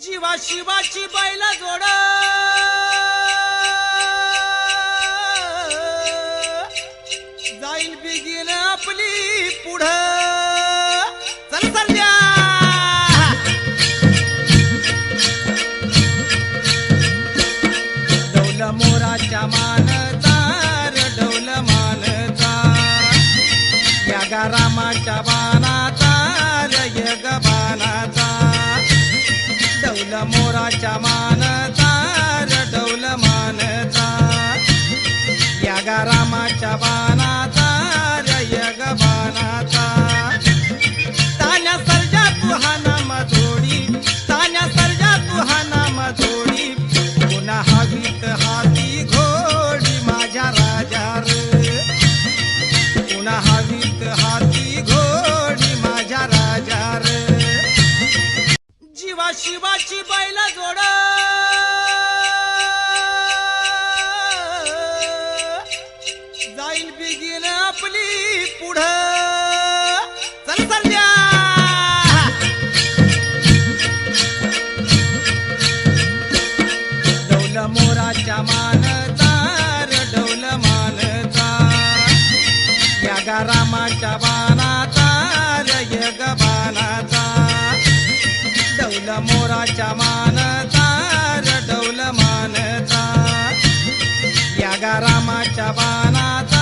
जीवा शिवाची बैल जोड. जाईल बिगीन आपली पुढं. रामाच्या बाणात रडवलं मोराच्या मानचा रडवलं मानचा या गारामाच्या बाणाचा शिवाची बैल जोड. जाईल बिगीन आपली पुढं. रामाच्या चालल्या डौल डौल मोराच्या मानचा र या गारामाच्या बाणाचा